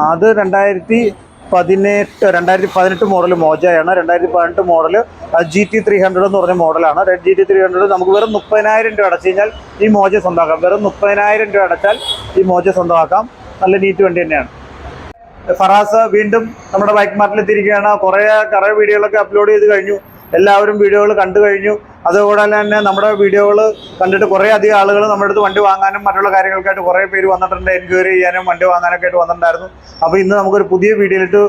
അത് രണ്ടായിരത്തി പതിനെട്ട് രണ്ടായിരത്തി പതിനെട്ട് മോഡൽ മോജയാണ്. രണ്ടായിരത്തി പതിനെട്ട് model G T three hundred എന്ന് പറഞ്ഞ മോഡലാണ് ജി ടി ത്രീ ഹൺഡ്രഡ് നമുക്ക് വെറും മുപ്പതിനായിരം രൂപ അടച്ചു കഴിഞ്ഞാൽ ഈ മോജ സ്വന്തമാക്കാം. വെറും മുപ്പതിനായിരം രൂപ അടച്ചാൽ ഈ മോജ സ്വന്തമാക്കാം. നല്ല നീറ്റ് വണ്ടി തന്നെയാണ്. ഫറാസ് വീണ്ടും നമ്മുടെ ബൈക്ക് മാർട്ടിൽ എത്തിയിരിക്കുകയാണ്. കുറേ കുറേ വീഡിയോകളൊക്കെ അപ്ലോഡ് ചെയ്ത് കഴിഞ്ഞു. എല്ലാവരും വീഡിയോകൾ കണ്ടു കഴിഞ്ഞു. അതുകൂടെ തന്നെ നമ്മുടെ വീഡിയോകൾ കണ്ടിട്ട് കുറേ അധികം ആളുകൾ നമ്മുടെ അടുത്ത് വണ്ടി വാങ്ങാനും മറ്റുള്ള കാര്യങ്ങൾക്കായിട്ട് കുറേ പേര് വന്നിട്ടുണ്ട് എൻക്വയറി ചെയ്യാനും വണ്ടി വാങ്ങാനൊക്കെ ആയിട്ട് വന്നിട്ടുണ്ടായിരുന്നു. അപ്പോൾ ഇന്ന് നമുക്കൊരു പുതിയ വീഡിയോയിലിട്ട്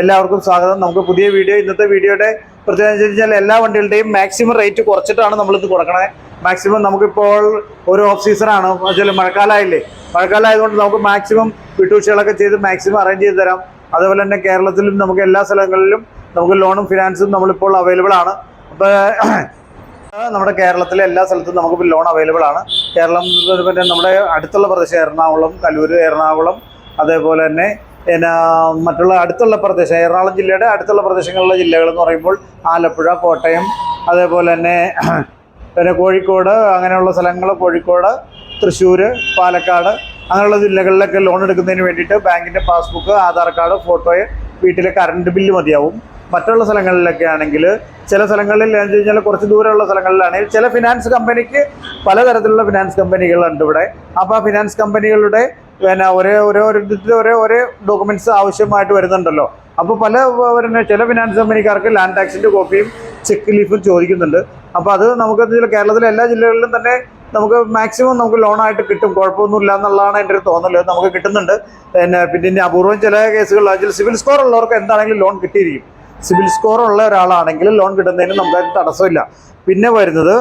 എല്ലാവർക്കും സ്വാഗതം. നമുക്ക് പുതിയ വീഡിയോ ഇന്നത്തെ വീഡിയോയുടെ പ്രത്യേകത വെച്ചാൽ എല്ലാ വണ്ടികളുടെയും മാക്സിമം റേറ്റ് കുറച്ചിട്ടാണ് നമ്മളിത് കൊടുക്കണത് മാക്സിമം നമുക്കിപ്പോൾ ഒരു ഓഫ് സീസണാണ് വെച്ചാൽ മഴക്കാലമായില്ലേ? മഴക്കാലമായതുകൊണ്ട് നമുക്ക് മാക്സിമം വിട്ടുവീഴ്ചകളൊക്കെ ചെയ്ത് മാക്സിമം അറേഞ്ച് ചെയ്ത് തരാം. അതുപോലെ തന്നെ കേരളത്തിലും നമുക്ക് എല്ലാ സ്ഥലങ്ങളിലും നമുക്ക് ലോണും ഫിനാൻസും നമ്മളിപ്പോൾ അവൈലബിൾ ആണ്. അപ്പോൾ നമ്മുടെ കേരളത്തിലെ എല്ലാ സ്ഥലത്തും നമുക്ക് ലോൺ അവൈലബിൾ ആണ്. കേരളം പിന്നെ നമ്മുടെ അടുത്തുള്ള പ്രദേശം എറണാകുളം കലൂർ എറണാകുളം അതേപോലെ തന്നെ പിന്നെ മറ്റുള്ള അടുത്തുള്ള പ്രദേശം എറണാകുളം ജില്ലയുടെ അടുത്തുള്ള പ്രദേശങ്ങളിലെ ജില്ലകൾ എന്ന് പറയുമ്പോൾ ആലപ്പുഴ കോട്ടയം അതേപോലെ തന്നെ പിന്നെ കോഴിക്കോട് അങ്ങനെയുള്ള സ്ഥലങ്ങൾ കോഴിക്കോട് തൃശ്ശൂർ പാലക്കാട് അങ്ങനെയുള്ള ജില്ലകളിലൊക്കെ ലോൺ എടുക്കുന്നതിന് വേണ്ടിയിട്ട് ബാങ്കിന്റെ പാസ്ബുക്ക് ആധാർ കാർഡ് ഫോട്ടോയെ വീട്ടിലെ കറണ്ട് ബില്ല് മതിയാവും. മറ്റുള്ള സ്ഥലങ്ങളിലൊക്കെ ആണെങ്കിൽ ചില സ്ഥലങ്ങളിൽ എന്ന് കഴിഞ്ഞാൽ കുറച്ച് ദൂരമുള്ള സ്ഥലങ്ങളിലാണെങ്കിൽ ചില ഫിനാൻസ് കമ്പനിക്ക് പലതരത്തിലുള്ള ഫിനാൻസ് കമ്പനികളുണ്ട് ഇവിടെ. അപ്പോൾ ആ ഫിനാൻസ് കമ്പനികളുടെ പിന്നെ ഒരേ ഓരോ ഒരേ ഒരേ ഡോക്യുമെന്റ്സ് ആവശ്യമായിട്ട് വരുന്നുണ്ടല്ലോ. അപ്പോൾ പല പിന്നെ ചില ഫിനാൻസ് കമ്പനിക്കാർക്ക് ലാൻഡ് ടാക്സിന്റെ കോപ്പിയും ചെക്ക് ലീഫും ചോദിക്കുന്നുണ്ട്. അപ്പോൾ അത് നമുക്ക് കേരളത്തിലെ എല്ലാ ജില്ലകളിലും തന്നെ നമുക്ക് മാക്സിമം നമുക്ക് ലോണായിട്ട് കിട്ടും. കുഴപ്പമൊന്നുമില്ല എന്നുള്ളതാണ് എന്റെ ഒരു തോന്നൽ നമുക്ക് കിട്ടുന്നുണ്ട്. പിന്നെ പിന്നെ അപൂർവം ചില കേസുകളിൽ സിവിൽ സ്കോർ ഉള്ളവർക്ക് എന്താണെങ്കിലും ലോൺ കിട്ടിയിരിക്കും. സിവിൽ സ്കോർ ഉള്ള ഒരാളാണെങ്കിൽ ലോൺ കിട്ടുന്നതിന് നമുക്ക് തടസ്സമില്ല. പിന്നെ വരുന്നത്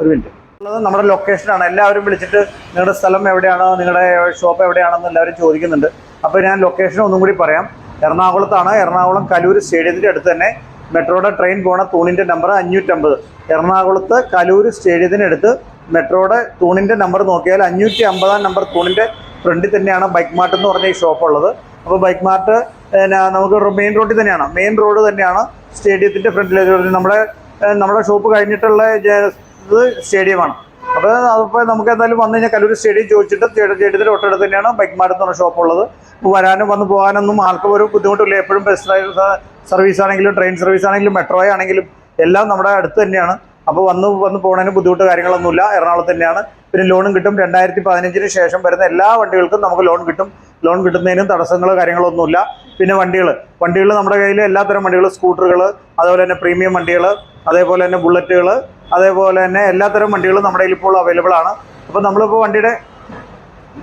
ഒരു മിനിറ്റ്. ഉള്ളത് നമ്മുടെ ലൊക്കേഷനാണ് എല്ലാവരും വിളിച്ചിട്ട് നിങ്ങളുടെ സ്ഥലം എവിടെയാണ് നിങ്ങളുടെ ഷോപ്പ് എവിടെയാണെന്ന് എല്ലാവരും ചോദിക്കുന്നുണ്ട്. അപ്പോൾ ഞാൻ ലൊക്കേഷൻ ഒന്നും കൂടി പറയാം. എറണാകുളത്താണ്. എറണാകുളം കലൂർ സ്റ്റേഡിയത്തിന്റെ അടുത്ത് തന്നെ മെട്രോയുടെ ട്രെയിൻ പോണ തൂണിന്റെ നമ്പർ അഞ്ഞൂറ്റമ്പത്. എറണാകുളത്ത് കലൂർ സ്റ്റേഡിയത്തിനടുത്ത് മെട്രോയുടെ തൂണിന്റെ നമ്പർ നോക്കിയാൽ അഞ്ഞൂറ്റി അമ്പതാം നമ്പർ തൂണിന്റെ ഫ്രണ്ടിൽ തന്നെയാണ് ബൈക്ക് മാർട്ട് എന്ന് പറഞ്ഞ ഈ ഷോപ്പ് ഉള്ളത്. അപ്പോൾ ബൈക്ക് മാർട്ട് പിന്നെ നമുക്ക് മെയിൻ റോഡിൽ തന്നെയാണ്. മെയിൻ റോഡ് തന്നെയാണ് സ്റ്റേഡിയത്തിന്റെ ഫ്രണ്ടിൽ നമ്മുടെ നമ്മുടെ ഷോപ്പ് കഴിഞ്ഞിട്ടുള്ള സ്റ്റേഡിയമാണ് അപ്പോൾ അതിപ്പോൾ നമുക്ക് എന്തായാലും വന്നു കഴിഞ്ഞാൽ കല്ലൂർ സ്റ്റേഡിയം ചോദിച്ചിട്ട് സ്റ്റേഡിയം സ്റ്റേഡിയത്തിന്റെ തൊട്ടടുത്ത് തന്നെയാണ് ബൈക്ക് മാർട്ട് എന്ന് പറഞ്ഞ ഷോപ്പ് ഉള്ളത്. അപ്പോൾ വരാനും വന്നു പോകാനൊന്നും ആൾക്കും ഒരു ബുദ്ധിമുട്ടില്ല. എപ്പോഴും ബസ് സർവീസ് ആണെങ്കിലും ട്രെയിൻ സർവീസ് ആണെങ്കിലും മെട്രോ ആണെങ്കിലും എല്ലാം നമ്മുടെ അടുത്ത് തന്നെയാണ്. അപ്പോൾ വന്ന് വന്ന് പോകുന്നതിന് ബുദ്ധിമുട്ട് കാര്യങ്ങളൊന്നുമില്ല. എറണാകുളത്ത് തന്നെയാണ്. പിന്നെ ലോണും കിട്ടും. രണ്ടായിരത്തി പതിനഞ്ചിന് ശേഷം വരുന്ന എല്ലാ വണ്ടികൾക്കും നമുക്ക് ലോൺ കിട്ടും. ലോൺ കിട്ടുന്നതിനും തടസ്സങ്ങളോ കാര്യങ്ങളോ ഒന്നുമില്ല. പിന്നെ വണ്ടികൾ വണ്ടികൾ നമ്മുടെ കയ്യിൽ എല്ലാത്തരം വണ്ടികൾ സ്കൂട്ടറുകൾ അതുപോലെ തന്നെ പ്രീമിയം വണ്ടികൾ അതേപോലെ തന്നെ ബുള്ളറ്റുകൾ അതേപോലെ തന്നെ എല്ലാത്തരം വണ്ടികളും നമ്മുടെ കയ്യിൽ ഇപ്പോൾ അവൈലബിൾ ആണ്. അപ്പോൾ നമ്മളിപ്പോൾ വണ്ടിയുടെ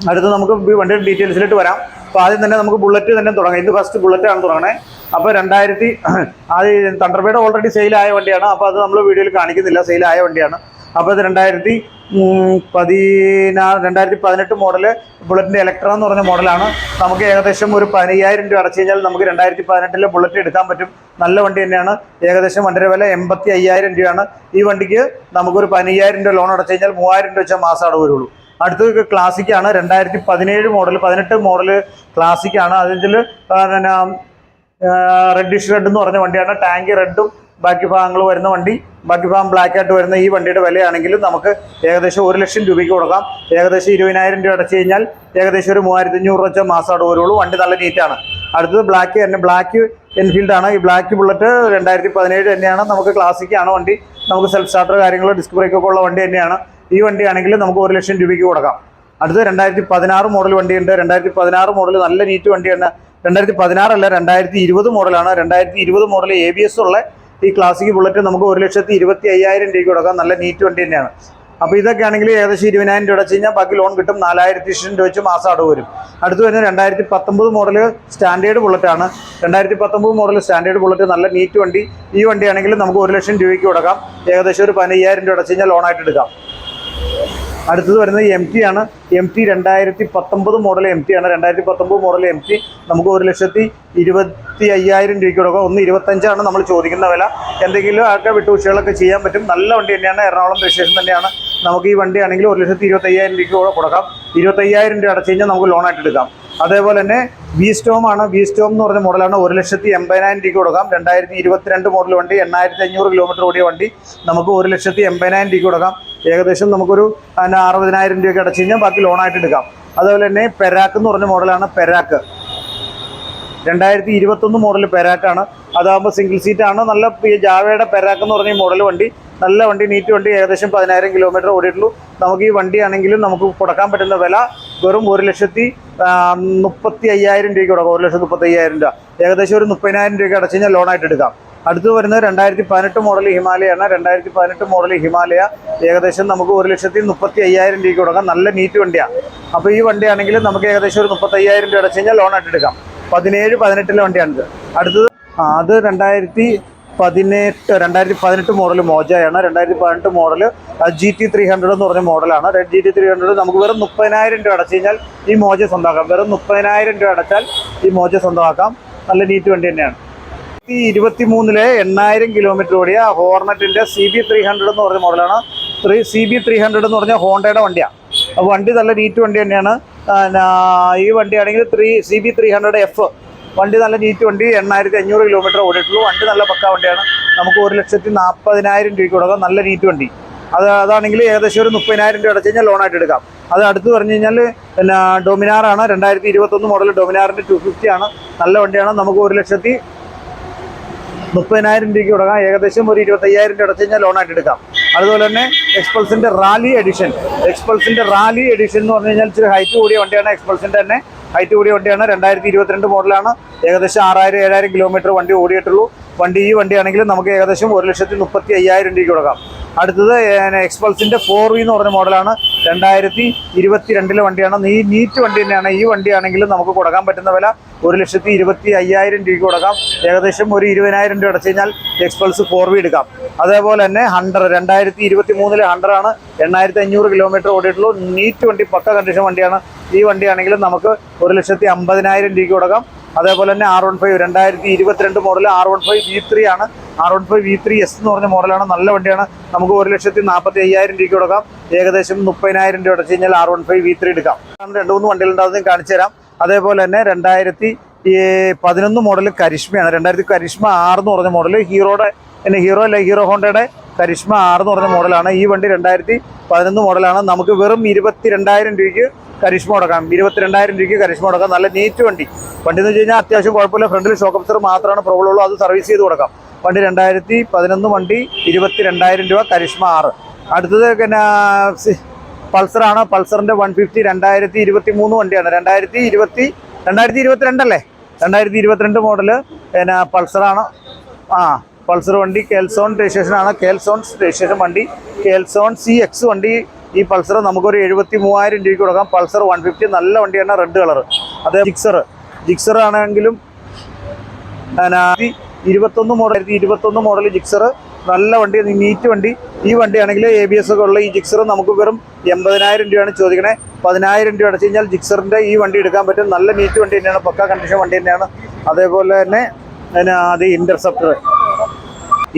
അടുത്ത് നമുക്ക് വണ്ടിയുടെ ഡീറ്റെയിൽസിലേക്ക് വരാം. അപ്പോൾ ആദ്യം തന്നെ നമുക്ക് ബുള്ളറ്റ് തന്നെ തുടങ്ങാം. ഇത് ഫസ്റ്റ് ബുള്ളറ്റാണ് തുടങ്ങണേ. അപ്പോൾ രണ്ടായിരത്തി ആദ്യം തണ്ടർബേഡ് ഓൾറെഡി സെയിലായ വണ്ടിയാണ്. അപ്പോൾ അത് നമ്മൾ വീഡിയോയിൽ കാണിക്കുന്നില്ല. സെയിലായ വണ്ടിയാണ്. അപ്പോൾ ഇത് രണ്ടായിരത്തി പതിനാ രണ്ടായിരത്തി പതിനെട്ട് മോഡൽ ബുള്ളറ്റിന്റെ ഇലക്ട്ര എന്ന് പറഞ്ഞ മോഡലാണ് നമുക്ക് ഏകദേശം ഒരു പതിനയ്യായിരം രൂപ അടച്ചു കഴിഞ്ഞാൽ നമുക്ക് രണ്ടായിരത്തി പതിനെട്ടിലെ ബുള്ളറ്റ് എടുക്കാൻ പറ്റും. നല്ല വണ്ടി തന്നെയാണ്. ഏകദേശം വണ്ടിയുടെ വില എൺപത്തി അയ്യായിരം രൂപയാണ്. ഈ വണ്ടിക്ക് നമുക്കൊരു പതിനയ്യായിരം രൂപ ലോൺ അടച്ചു കഴിഞ്ഞാൽ മൂവായിരം രൂപ വെച്ചാൽ മാസം അടവ് വരുള്ളൂ. അടുത്തത് ക്ലാസിക്കാണ് രണ്ടായിരത്തി പതിനേഴ് മോഡൽ പതിനെട്ട് മോഡൽ ക്ലാസിക്കാണ് അതിൽ റെഡിഷ് റെഡ് എന്ന് പറഞ്ഞ വണ്ടിയാണ്. ടാങ്ക് റെഡും ബാക്കി ഭാഗങ്ങൾ വരുന്ന വണ്ടി ബാക്കി ഭാഗം ബ്ലാക്ക് ആയിട്ട് വരുന്ന ഈ വണ്ടിയുടെ വിലയാണെങ്കിലും നമുക്ക് ഏകദേശം ഒരു ലക്ഷം രൂപയ്ക്ക് കൊടുക്കാം. ഏകദേശം ഇരുപതിനായിരം രൂപ അടച്ചു കഴിഞ്ഞാൽ ഏകദേശം ഒരു മൂവായിരത്തി അഞ്ഞൂറ് വെച്ച മാസം അടവ് വരുള്ളൂ. വണ്ടി നല്ല നീറ്റാണ് അടുത്തത് ബ്ലാക്ക് തന്നെ ബ്ലാക്ക് എൻഫീൽഡ് ആണ്. ഈ ബ്ലാക്ക് ബുള്ളറ്റ് രണ്ടായിരത്തി പതിനേഴ് തന്നെയാണ്. നമുക്ക് ക്ലാസിക് ആണ് വണ്ടി. നമുക്ക് സെൽഫ് സ്റ്റാർട്ടർ കാര്യങ്ങൾ ഡിസ്ക് ബ്രേക്ക് ഒക്കെ ഉള്ള വണ്ടി തന്നെയാണ്. ഈ വണ്ടി ആണെങ്കിൽ നമുക്ക് ഒരു ലക്ഷം രൂപയ്ക്ക് കൊടുക്കാം. അടുത്ത് രണ്ടായിരത്തി പതിനാറ് മോഡൽ വണ്ടിയുണ്ട് രണ്ടായിരത്തി പതിനാറ് മോഡൽ നല്ല നീറ്റ് വണ്ടിയാണ് രണ്ടായിരത്തി പതിനാറല്ല രണ്ടായിരത്തി ഇരുപത് മോഡലാണ് രണ്ടായിരത്തി ഇരുപത് മോഡൽ എ ബി എസ് ഉള്ള ഈ ക്ലാസിക് ബുള്ളറ്റ് നമുക്ക് ഒരു ലക്ഷത്തി ഇരുപത്തി അയ്യായിരം രൂപയ്ക്ക് കൊടുക്കാം. നല്ല നീറ്റ് വണ്ടി തന്നെയാണ്. അപ്പോൾ ഇതൊക്കെ ആണെങ്കിൽ ഏകദേശം ഇരുപതിനായിരം രൂപ അടച്ചു കഴിഞ്ഞാൽ ബാക്കി ലോൺ കിട്ടും. നാലായിരത്തി ഇഷ്ടം രൂപ വെച്ച് മാസം അടവ് വരും. അടുത്ത് വരുന്നത് രണ്ടായിരത്തി പത്തൊമ്പത് മോഡൽ സ്റ്റാൻഡേർഡ് ബുള്ളറ്റാണ് രണ്ടായിരത്തി പത്തൊമ്പത് മോഡൽ സ്റ്റാൻഡേർഡ് ബുള്ളറ്റ് നല്ല നീറ്റ് വണ്ടി. ഈ വണ്ടിയാണെങ്കിൽ നമുക്ക് ഒരു ലക്ഷം രൂപയ്ക്ക് കൊടുക്കാം. ഏകദേശം ഒരു പതിനയ്യായിരം രൂപ അടച്ചു കഴിഞ്ഞാൽ ലോണായിട്ട് എടുക്കാം. അടുത്തത് വരുന്നത് എം ടി ആണ്. എം ടി രണ്ടായിരത്തി പത്തൊമ്പത് മോഡൽ എം ടി ആണ്. രണ്ടായിരത്തി പത്തൊമ്പത് മോഡൽ എം ടി നമുക്ക് ഒരു ലക്ഷത്തി ഇരുപത്തി അയ്യായിരം രൂപയ്ക്ക് കൊടുക്കാം. ഒന്ന് ഇരുപത്തഞ്ചാണ് നമ്മൾ ചോദിക്കുന്ന വില. എന്തെങ്കിലും ഒക്കെ വിട്ടുവീഴ്ചകളൊക്കെ ചെയ്യാൻ പറ്റും. നല്ല വണ്ടി തന്നെയാണ്. എറണാകുളം രജിസ്ട്രേഷൻ തന്നെയാണ്. നമുക്ക് ഈ വണ്ടി ആണെങ്കിൽ ഒരു ലക്ഷത്തി ഇരുപത്തി അയ്യായിരം രൂപയ്ക്ക് കൂടെ കൊടുക്കാം. ഇരുപത്തയ്യായിരം രൂപ അടച്ചു കഴിഞ്ഞാൽ നമുക്ക് ലോണായിട്ട് എടുക്കാം. അതേപോലെ തന്നെ വി സ്റ്റോം ആണ്. വി സ്റ്റോം എന്ന് പറഞ്ഞ മോഡലാണ് ഒരു ലക്ഷത്തി എൺപതിനായിരം രൂപയ്ക്ക് കൊടുക്കാം. രണ്ടായിരത്തി ഇരുപത്തിരണ്ട് മോഡൽ വണ്ടി എണ്ണായിരത്തി അഞ്ഞൂറ് കിലോമീറ്റർ ഓടിയ വണ്ടി നമുക്ക് ഒരു ലക്ഷത്തി എൺപതിനായിരം രൂപയ്ക്ക് കൊടുക്കാം. ഏകദേശം നമുക്കൊരു അറുപതിനായിരം രൂപയ്ക്ക് അടച്ചു കഴിഞ്ഞാൽ ബാക്കി ലോണായിട്ട് എടുക്കാം. അതുപോലെ തന്നെ പെരാക്ക് എന്ന് പറഞ്ഞ മോഡലാണ് പെരാക്ക്. രണ്ടായിരത്തി ഇരുപത്തൊന്ന് മോഡൽ പെരാക്കാണ്. അതാകുമ്പോൾ സിംഗിൾ സീറ്റ് ആണ്. നല്ല ഈ ജാവയുടെ പെരാക്ക് എന്ന് പറഞ്ഞ മോഡൽ വണ്ടി. നല്ല വണ്ടി നീറ്റ് വണ്ടി ഏകദേശം പതിനായിരം കിലോമീറ്റർ ഓടിയിട്ടുള്ളൂ. നമുക്ക് ഈ വണ്ടിയാണെങ്കിലും നമുക്ക് കൊടുക്കാൻ പറ്റുന്ന വില വെറും ഒരു ലക്ഷത്തി മുപ്പത്തി അയ്യായിരം രൂപയ്ക്ക് കൊടുക്കാം. ഒരു ലക്ഷത്തി മുപ്പത്തി അയ്യായിരം രൂപ. ഏകദേശം ഒരു മുപ്പതിനായിരം രൂപയ്ക്ക് അടച്ചു കഴിഞ്ഞാൽ ലോണായിട്ട് എടുക്കാം. അടുത്ത് വരുന്നത് രണ്ടായിരത്തി പതിനെട്ട് മോഡൽ ഹിമാലയാണ്. രണ്ടായിരത്തി പതിനെട്ട് മോഡൽ ഹിമാലയ. ഏകദേശം നമുക്ക് ഒരു ലക്ഷത്തി മുപ്പത്തി അയ്യായിരം രൂപയ്ക്ക് കൊടുക്കാം നല്ല നീറ്റ് വണ്ടിയാണ് അപ്പോൾ ഈ വണ്ടിയാണെങ്കിൽ നമുക്ക് ഏകദേശം ഒരു മുപ്പത്തി അയ്യായിരം രൂപ അടച്ചു കഴിഞ്ഞാൽ ലോൺ എടുക്കാം. പതിനേഴ് പതിനെട്ടിലെ വണ്ടിയാണിത്. അടുത്തത് അത് രണ്ടായിരത്തി പതിനെട്ട് രണ്ടായിരത്തി പതിനെട്ട് മോഡൽ മോജയാണ്. രണ്ടായിരത്തി പതിനെട്ട് model G T three hundred എന്ന് പറഞ്ഞ മോഡലാണ് ജി ടി ത്രീ ഹൺഡ്രഡ് നമുക്ക് വെറും മുപ്പതിനായിരം രൂപ അടച്ചു കഴിഞ്ഞാൽ ഈ മോജ സ്വന്തമാക്കാം. വെറും മുപ്പതിനായിരം രൂപ അടച്ചാൽ ഈ മോജ സ്വന്തമാക്കാം. നല്ല നീറ്റ് വണ്ടി തന്നെയാണ്. ഇരുപത്തി മൂന്നിലെ എണ്ണായിരം കിലോമീറ്റർ ഓടിയ ഹോർണറ്റിന്റെ സി ബി ത്രീ ഹൺഡ്രഡ് എന്ന് പറഞ്ഞ മോഡലാണ്. Three C B three hundred എന്ന് പറഞ്ഞ ഹോണ്ടയുടെ വണ്ടിയാണ് അപ്പോൾ വണ്ടി നല്ല നീറ്റ് വണ്ടി തന്നെയാണ്. ഈ വണ്ടിയാണെങ്കിൽ three C B three hundred F വണ്ടി നല്ല നീറ്റ് വണ്ടി എണ്ണായിരത്തി അഞ്ഞൂറ് കിലോമീറ്റർ ഓടിയിട്ടുള്ളൂ. വണ്ടി നല്ല പക്ക വണ്ടിയാണ്. നമുക്ക് ഒരു ലക്ഷത്തി നാൽപ്പതിനായിരം രൂപയ്ക്ക് കൊടുക്കാം. നല്ല നീറ്റ് വണ്ടി. അത് അതാണെങ്കിൽ ഏകദേശം ഒരു മുപ്പതിനായിരം രൂപ അടച്ചു കഴിഞ്ഞാൽ ലോണായിട്ട് എടുക്കാം. അത് അടുത്ത് പറഞ്ഞു കഴിഞ്ഞാൽ പിന്നെ ഡൊമിനാറാണ്. രണ്ടായിരത്തി ഇരുപത്തൊന്ന് മോഡൽ ഡൊമിനാറിന്റെ ടു ഫിഫ്റ്റി ആണ്. നല്ല വണ്ടിയാണ്. നമുക്ക് ഒരു ലക്ഷത്തി മുപ്പതിനായിരം രൂപയ്ക്ക് തുടങ്ങാം. ഏകദേശം ഒരു ഇരുപത്തയ്യായിരം രൂപ അടച്ചു കഴിഞ്ഞാൽ ലോണായിട്ട് എടുക്കാം അതുപോലെ തന്നെ എക്സ്പൾസിന്റെ റാലി എഡിഷൻ എക്സ്പൾസിന്റെ റാലി എഡിഷൻ എന്ന് പറഞ്ഞു കഴിഞ്ഞാൽ ഇച്ചിരി ഹൈറ്റ് കൂടിയ വണ്ടിയാണ്. എക്സ്പൾസിന്റെ തന്നെ ഹൈറ്റ് കൂടിയ വണ്ടിയാണ്. രണ്ടായിരത്തി ഇരുപത്തിരണ്ട് മോഡലാണ് ഏകദേശം ആറായിരം ഏഴായിരം കിലോമീറ്റർ വണ്ടി ഓടിയിട്ടുള്ളൂ. വണ്ടി ഈ വണ്ടിയാണെങ്കിൽ നമുക്ക് ഏകദേശം ഒരു ലക്ഷത്തി മുപ്പത്തി അയ്യായിരം രൂപയ്ക്ക് കൊടുക്കാം. അടുത്തത് എക്സ്പൾസിന്റെ ഫോർ വി എന്ന് പറഞ്ഞ മോഡലാണ്. രണ്ടായിരത്തി ഇരുപത്തി രണ്ടിലെ വണ്ടിയാണ്. നീ നീറ്റ് വണ്ടി തന്നെയാണ്. ഈ വണ്ടിയാണെങ്കിലും നമുക്ക് കൊടുക്കാൻ പറ്റുന്ന വില ഒരു ലക്ഷത്തി ഇരുപത്തി അയ്യായിരം രൂപയ്ക്ക് കൊടുക്കാം. ഏകദേശം ഒരു ഇരുപതിനായിരം രൂപ അടച്ചു കഴിഞ്ഞാൽ എക്സ്പൾസ് ഫോർ വി എടുക്കാം. അതേപോലെ തന്നെ ഹൺഡർ രണ്ടായിരത്തി ഇരുപത്തി മൂന്നിലെ ഹൺഡ്രഡാണ് എണ്ണായിരത്തി അഞ്ഞൂറ് കിലോമീറ്റർ ഓടിയിട്ടുള്ളൂ നീറ്റ് വണ്ടി പക്ക കണ്ടീഷൻ വണ്ടിയാണ്. ഈ വണ്ടിയാണെങ്കിലും നമുക്ക് ഒരു ലക്ഷത്തി അമ്പതിനായിരം രൂപയ്ക്ക് കൊടുക്കാം. അതേപോലെ തന്നെ ആർ വൺ ഫൈവ് രണ്ടായിരത്തി ഇരുപത്തിരണ്ട് model R one five V three ആണ്. R one five V three S എന്ന് പറഞ്ഞ മോഡലാണ് നല്ല വണ്ടിയാണ്. നമുക്ക് ഒരു ലക്ഷത്തി നാൽപ്പത്തി അയ്യായിരം രൂപയ്ക്ക് കൊടുക്കാം. ഏകദേശം മുപ്പതിനായിരം രൂപ അടച്ചു കഴിഞ്ഞാൽ R one five V three എടുക്കാം. രണ്ട് മൂന്ന് വണ്ടികളുണ്ടാവും കാണിച്ചു തരാം. അതേപോലെ തന്നെ രണ്ടായിരത്തി പതിനൊന്ന് മോഡൽ കരിഷ്മയാണ്. രണ്ടായിരത്തി കരിഷ്മ ആർ എന്ന് പറഞ്ഞ മോഡൽ ഹീറോയുടെ പിന്നെ ഹീറോ അല്ല ഹീറോ ഹോണ്ടയുടെ കരിഷ്മ ആർ എന്ന് പറഞ്ഞ മോഡലാണ് ഈ വണ്ടി രണ്ടായിരത്തി പതിനൊന്ന് മോഡലാണ് നമുക്ക് വെറും ഇരുപത്തി രണ്ടായിരം രൂപയ്ക്ക് കരിഷ്മ കൊടുക്കാം. ഇരുപത്തിരണ്ടായിരം രൂപയ്ക്ക് കരിഷ്മ കൊടുക്കാം. നല്ല നീറ്റ് വണ്ടി. വണ്ടി എന്ന് വെച്ച് കഴിഞ്ഞാൽ അത്യാവശ്യം കുഴപ്പമില്ല. ഫ്രണ്ടിൽ ഷോക്ക് അബ്സർ മാത്രമാണ് പ്രോബ്ലം ഉള്ളൂ. അത് സർവീസ് ചെയ്ത് കൊടുക്കാം. വണ്ടി രണ്ടായിരത്തി പതിനൊന്ന് വണ്ടി ഇരുപത്തി രണ്ടായിരം രൂപ കരിഷ്മ ആറ്. അടുത്തത് പിന്നെ പൾസറാണ് പൾസറിന്റെ വൺ ഫിഫ്റ്റി രണ്ടായിരത്തി ഇരുപത്തി മൂന്ന് വണ്ടിയാണ്. രണ്ടായിരത്തി ഇരുപത്തി രണ്ടായിരത്തി ഇരുപത്തിരണ്ടല്ലേ രണ്ടായിരത്തി ഇരുപത്തിരണ്ട് മോഡൽ പിന്നെ പൾസറാണ് ആ പൾസർ വണ്ടി. കേൽസോൺ രജിസ്ട്രേഷൻ ആണ്. കേൽസോൺ രജിസ്ട്രേഷൻ വണ്ടി. കേൽസോൺ സി എക്സ് വണ്ടി ഈ പൾസർ നമുക്കൊരു എഴുപത്തി മൂവായിരം രൂപയ്ക്ക് കൊടുക്കാം. പൾസർ വൺ ഫിഫ്റ്റി നല്ല വണ്ടിയാണ് റെഡ് കളർ അതേ ജിക്സർ ജിക്സർ ആണെങ്കിലും ഇരുപത്തൊന്ന് മോഡൽ ഇരുപത്തൊന്ന് മോഡൽ ജിക്സർ നല്ല വണ്ടി നീറ്റ് വണ്ടി. ഈ വണ്ടിയാണെങ്കിൽ എ ബി എസ് ഒക്കെ ഉള്ള ഈ ജിക്സർ നമുക്ക് വെറും എൺപതിനായിരം രൂപയാണ് ചോദിക്കണേ. പതിനായിരം രൂപ അടച്ചു കഴിഞ്ഞാൽ ജിക്സറിന്റെ ഈ വണ്ടി എടുക്കാൻ പറ്റും. നല്ല നീറ്റ് വണ്ടി തന്നെയാണ് പക്ക കണ്ടീഷൻ വണ്ടി തന്നെയാണ്. അതേപോലെ തന്നെ പിന്നെ അത് ഇന്റർസെപ്റ്റർ